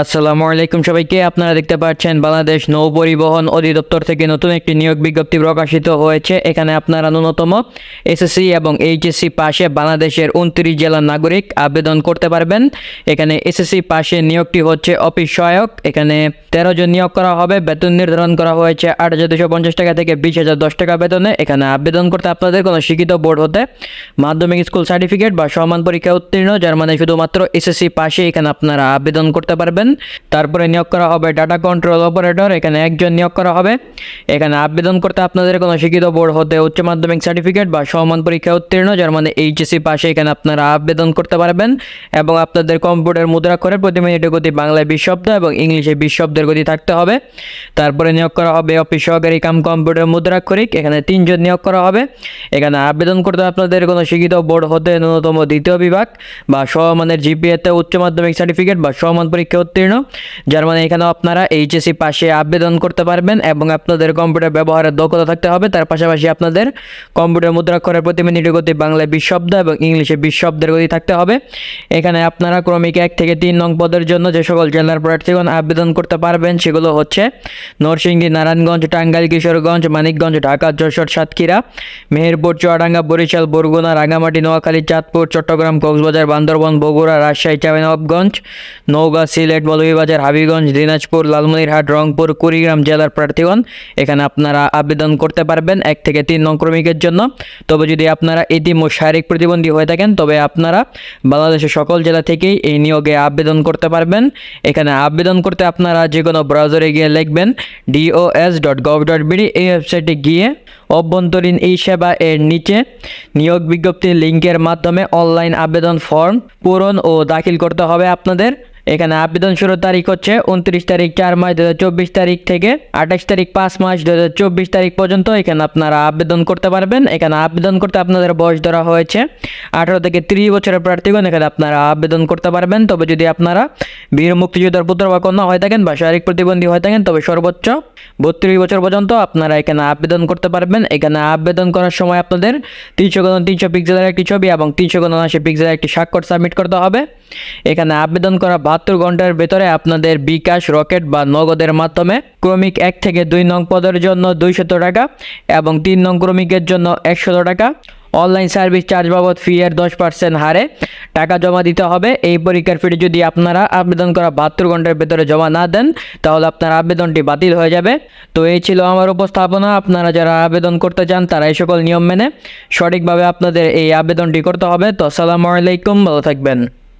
আসসালামু আলাইকুম সবাইকে, আপনারা দেখতে পাচ্ছেন বাংলাদেশ নৌ পরিবহন অধিদপ্তর থেকে নতুন একটি নিয়োগ বিজ্ঞপ্তি প্রকাশিত হয়েছে। এখানে আপনারা ন্যূনতম এসএসসি এবং এইচএসসি পাশে বাংলাদেশের উনত্রিশ জেলার নাগরিক আবেদন করতে পারবেন। এখানে এসএসসি পাশে নিয়োগটি হচ্ছে অফিস সহায়ক, এখানে তেরো জন নিয়োগ করা হবে, বেতন নির্ধারণ করা হয়েছে আট হাজার দুশো পঞ্চাশ টাকা থেকে বিশ হাজার দশ টাকা বেতনে। এখানে আবেদন করতে আপনাদের কোনো শিক্ষিত বোর্ড হতে মাধ্যমিক স্কুল সার্টিফিকেট বা সমান পরীক্ষা উত্তীর্ণ, যার মানে শুধুমাত্র এসএসসি পাশে এখানে আপনারা আবেদন করতে পারবেন। তারপরে নিয়োগ করা হবে ডাটা কন্ট্রোল অপারেটর এখানে একজন নিয়োগ করা হবে। এখানে আবেদন করতে আপনাদের কোনো শিক্ষিত বোর্ড হতে উচ্চ মাধ্যমিক সার্টিফিকেট বা সমান পরীক্ষা উত্তীর্ণ, যার মানে এইচএসসি পাশে এখানে আপনারা আবেদন করতে পারবেন। এবং আপনাদের কম্পিউটার মুদ্রাক্ষরের প্রতি মিনিটের গতি বাংলায় বিশ শব্দ এবং ইংলিশে বিশ শব্দের গতি থাকতে হবে। তারপরে নিয়োগ করা হবে অফিস সহকারী কাম কম্পিউটার মুদ্রাক্ষরিক এখানে তিনজন নিয়োগ করা হবে। এখানে আবেদন করতে আপনাদের কোনো শিক্ষিত বোর্ড হতে ন্যূনতম দ্বিতীয় বিভাগ বা সমমানের জিপিএতে উচ্চ মাধ্যমিক সার্টিফিকেট বা সমান পরীক্ষা উত্তীর্ণ, যার মানে এখানেও আপনারা এইচএসসি পাশে আবেদন করতে পারবেন এবং আপনাদের কম্পিউটার ব্যবহারের দক্ষতা থাকতে হবে। তার পাশাপাশি আপনাদের কম্পিউটার মুদ্রাক্ষরের প্রতি মিনিটের গতি বাংলায় বিশ শব্দ এবং ইংলিশে বিশ শব্দের গতি থাকতে হবে। এখানে আপনারা ক্রমিক এক থেকে তিন নং পদের জন্য যে সকল জেলার প্রার্থীগণ আবেদন করতে পারবেন, সেগুলো হচ্ছে নরসিংদী, নারায়ণগঞ্জ, টাঙ্গাইল, কিশোরগঞ্জ, মানিকগঞ্জ, ঢাকা, যশোর, সাতক্ষীরা, মেহেরপুর, চুয়াডাঙ্গা, বরিশাল, বরগুনা রাঙামাটি নোয়াখালী, চাঁদপুর, চট্টগ্রাম, কক্সবাজার, বান্দরবন, বগুড়া, রাজশাহী, চাঁপাইনবাবগঞ্জ, নওগাঁ, সিলেট মৌলভীবাজার, হাবিগঞ্জ, দিনাজপুর, লালমনিরহাট, রংপুর, কুড়িগ্রাম জেলার প্রার্থীগণ, এখানে আপনারা আবেদন করতে পারবেন এক থেকে তিন নং ক্রমিকের জন্য। তবে যদি আপনারা ইতিম ও শারীরিক প্রতিবন্ধী হয়ে থাকেন, তবে আপনারা বাংলাদেশের সকল জেলা থেকেই এই নিয়োগে আবেদন করতে পারবেন। এখানে আবেদন করতে আপনারা যে কোনো ব্রাউজারে গিয়ে লিখবেন DOS dot gov dot BD এই ওয়েবসাইটে গিয়ে অভ্যন্তরীণ এই সেবা এর নিচে নিয়োগ বিজ্ঞপ্তির লিঙ্কের মাধ্যমে অনলাইন আবেদন ফর্ম পূরণ ও দাখিল করতে হবে আপনাদের। এখানে আবেদন শুরুর তারিখ হচ্ছে উনত্রিশ তারিখ চার মাস দু তারিখ থেকে আঠাশ তারিখ পাঁচ মাস দু তারিখ পর্যন্ত এখানে আপনারা আবেদন করতে পারবেন। এখানে আবেদন করতে আপনাদের বয়স ধরা হয়েছে আঠারো থেকে তিরিশ বছরের প্রার্থীগণ এখানে আপনারা আবেদন করতে পারবেন। তবে যদি আপনারা বীর মুক্তিযোদ্ধার পুত্র বা কন্যা হয়ে থাকেন বা শারীরিক প্রতিবন্ধী হয়ে থাকেন, তবে সর্বোচ্চ বত্রিশ বছর পর্যন্ত আপনারা এখানে আবেদন করতে পারবেন। এখানে আবেদন করার সময় আপনাদের তিনশো গুণ তিনশো পিক্সেলের একটি ছবি এবং তিনশো গুণ আশি পিক্সেলের একটি স্বাক্ষর সাবমিট করতে হবে। এখানে আবেদন করা বাহাত্তর ঘণ্টার ভেতরে আপনাদের বিকাশ রকেট বা নগদের মাধ্যমে ক্রমিক এক থেকে দুই নং পদের জন্য দুইশত টাকা এবং তিন নং ক্রমিকের জন্য একশত টাকা। অনলাইন সার্ভিস চার্জ বাবদ ফি এর দশ পার্সেন্ট হারে টাকা জমা দিতে হবে। এই পরীক্ষার ফিটি যদি আপনারা আবেদন করা বাহাত্তর ঘণ্টার ভেতরে জমা না দেন, তাহলে আপনার আবেদনটি বাতিল হয়ে যাবে। তো এই ছিল আমার উপস্থাপনা। আপনারা যারা আবেদন করতে চান, তারা এই সকল নিয়ম মেনে সঠিকভাবে আপনাদের এই আবেদনটি করতে হবে। তো আসসালামু আলাইকুম, ভালো থাকবেন।